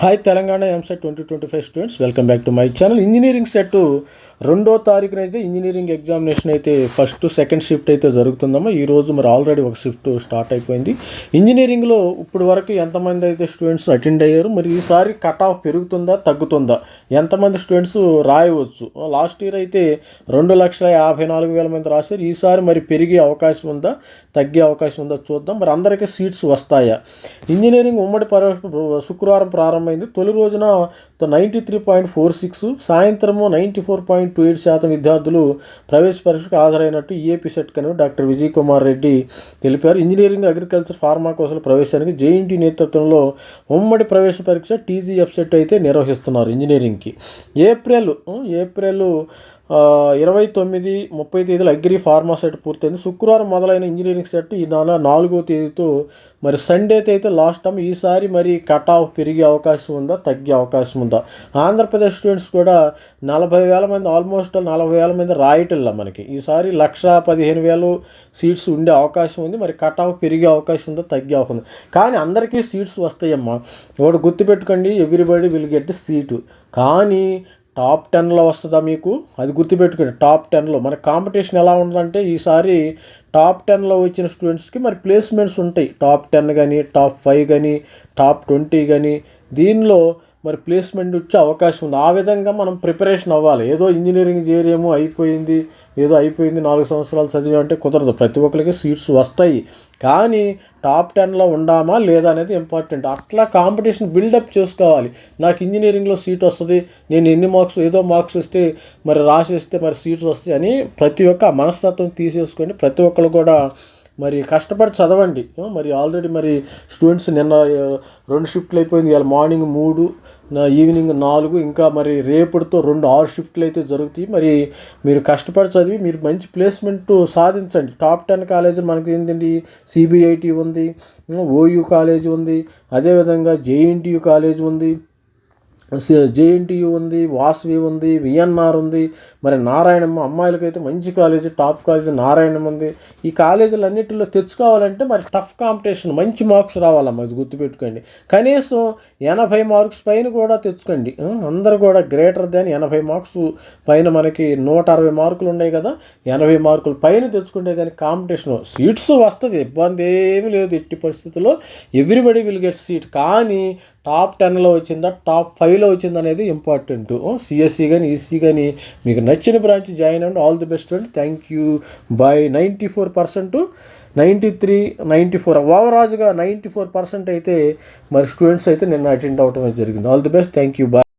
Hi Telangana MSET 2025 students, welcome back to my channel. Engineering Set 2 రెండో తారీఖున అయితే engineering examination అయితే first second shift అయితే జరుగుతుందమ్మా ఈరోజు మరి ఆల్రెడీ ఒక షిఫ్ట్ స్టార్ట్ అయిపోయింది ఇంజనీరింగ్లో ఇప్పుడు వరకు ఎంతమంది అయితే స్టూడెంట్స్ అటెండ్ అయ్యారు మరి ఈసారి కట్ ఆఫ్ పెరుగుతుందా తగ్గుతుందా ఎంతమంది స్టూడెంట్స్ రాయవచ్చు లాస్ట్ ఇయర్ అయితే రెండు లక్షల యాభై నాలుగు వేల మంది రాశారు ఈసారి మరి పెరిగే అవకాశం ఉందా తగ్గే అవకాశం ఉందా చూద్దాం మరి అందరికీ సీట్స్ వస్తాయా ఇంజనీరింగ్ ఉమ్మడి పర శుక్రవారం ప్రారంభమైంది తొలి రోజున ninety three point four six సాయంత్రము ninety four point point two eight శాతం విద్యార్థులు ప్రవేశ పరీక్షకు హాజరైనట్టు ఈఏపీ సెట్ కను డాక్టర్ విజయ్ కుమార్ రెడ్డి తెలిపారు ఇంజనీరింగ్ అగ్రికల్చర్ ఫార్మా కోసం ప్రవేశానికి జేఎన్టీ నేతృత్వంలో ఉమ్మడి ప్రవేశ పరీక్ష టీజీ సెట్ అయితే నిర్వహిస్తున్నారు ఇంజనీరింగ్కి ఏప్రిల్ ఏప్రిల్ ఇరవై తొమ్మిది ముప్పై తేదీల అగ్రి ఫార్మా సెట్ పూర్తయింది శుక్రవారం మొదలైన ఇంజనీరింగ్ సెట్ ఈ నెల నాలుగో తేదీతో మరి సండే అయితే లాస్ట్ టైం ఈసారి మరి కట్ ఆఫ్ పెరిగే అవకాశం ఉందా తగ్గే అవకాశం ఉందా ఆంధ్రప్రదేశ్ స్టూడెంట్స్ కూడా నలభై వేల మంది ఆల్మోస్ట్ నలభై వేల మంది రాయటంలా మనకి ఈసారి లక్ష పదిహేను వేలు సీట్స్ ఉండే అవకాశం ఉంది మరి కట్ ఆఫ్ పెరిగే అవకాశం ఉందా తగ్గే అవకాశం ఉంది కానీ అందరికీ సీట్స్ వస్తాయమ్మా ఒకటి గుర్తుపెట్టుకోండి ఎవ్రీబడి విల్ గెట్ సీటు కానీ టాప్ టెన్లో వస్తుందా మీకు అది గుర్తుపెట్టుకోండి టాప్ టెన్లో మన కాంపిటీషన్ ఎలా ఉందంటే ఈసారి టాప్ టెన్లో వచ్చిన స్టూడెంట్స్కి మరి ప్లేస్మెంట్స్ ఉంటాయి టాప్ టెన్ కానీ టాప్ ఫైవ్ కానీ టాప్ ట్వంటీ కానీ దీనిలో మరి ప్లేస్మెంట్ వచ్చే అవకాశం ఉంది ఆ విధంగా మనం ప్రిపరేషన్ అవ్వాలి ఏదో ఇంజనీరింగ్ చేయరేమో అయిపోయింది ఏదో అయిపోయింది నాలుగు సంవత్సరాలు చదివామంటే కుదరదు ప్రతి ఒక్కరికి సీట్స్ వస్తాయి కానీ టాప్ టెన్లో ఉండామా లేదా అనేది ఇంపార్టెంట్ అట్లా కాంపిటీషన్ బిల్డప్ చేసుకోవాలి నాకు ఇంజనీరింగ్లో సీట్ వస్తుంది నేను ఎన్ని మార్క్స్ ఏదో మార్క్స్ వస్తే మరి రాసేస్తే మరి సీట్స్ వస్తాయి అని ప్రతి ఒక్క మనస్తత్వం తీసేసుకొని ప్రతి ఒక్కరు కూడా మరి కష్టపడి చదవండి మరి ఆల్రెడీ మరి స్టూడెంట్స్ నిన్న రెండు షిఫ్ట్లు అయిపోయింది ఇవాళ మార్నింగ్ మూడు ఈవినింగ్ నాలుగు ఇంకా మరి రేపటితో రెండు ఆరు షిఫ్ట్లు అయితే జరుగుతాయి మరి మీరు కష్టపడి చదివి మీరు మంచి ప్లేస్మెంట్ సాధించండి టాప్ టెన్ కాలేజ్ మనకి ఏంటండి సిబిఐటి ఉంది ఓయూ కాలేజ్ ఉంది అదేవిధంగా జేఎన్టీయూ కాలేజ్ ఉంది జేఎన్టీయూ ఉంది వాస్వి ఉంది విఎన్ఆర్ ఉంది మరి నారాయణమ్మ అమ్మాయిలకైతే మంచి కాలేజీ టాప్ కాలేజీ నారాయణమ్మ ఉంది ఈ కాలేజీలన్నిటిలో తెచ్చుకోవాలంటే మరి టఫ్ కాంపిటీషన్ మంచి మార్క్స్ రావాలమ్మ ఇది గుర్తుపెట్టుకోండి కనీసం ఎనభై మార్క్స్ పైన కూడా తెచ్చుకోండి అందరు కూడా గ్రేటర్ దాన్ ఎనభై మార్క్స్ పైన మనకి నూట అరవై మార్కులు ఉన్నాయి కదా ఎనభై మార్కులు పైన తెచ్చుకుంటే కానీ కాంపిటీషన్ సీట్స్ వస్తుంది ఇబ్బంది ఏమీ లేదు ఎట్టి పరిస్థితుల్లో ఎవ్రీబడి విల్ గెట్ సీట్ కానీ టాప్ టెన్లో వచ్చిందా టాప్ ఫైవ్లో వచ్చిందనేది అనేది ఇంపార్టెంట్ సిఎస్సి కానీ ఈసీ కానీ మీకు నచ్చిన బ్రాంచ్ జాయిన్ అండి ఆల్ ది బెస్ట్ అండి thank you bye ninety four percent ninety three ninety four ఓవరాజ్గా ninety four percent అయితే మరి స్టూడెంట్స్ అయితే నిన్న అటెండ్ అవ్వడం జరిగింది all the best thank you bye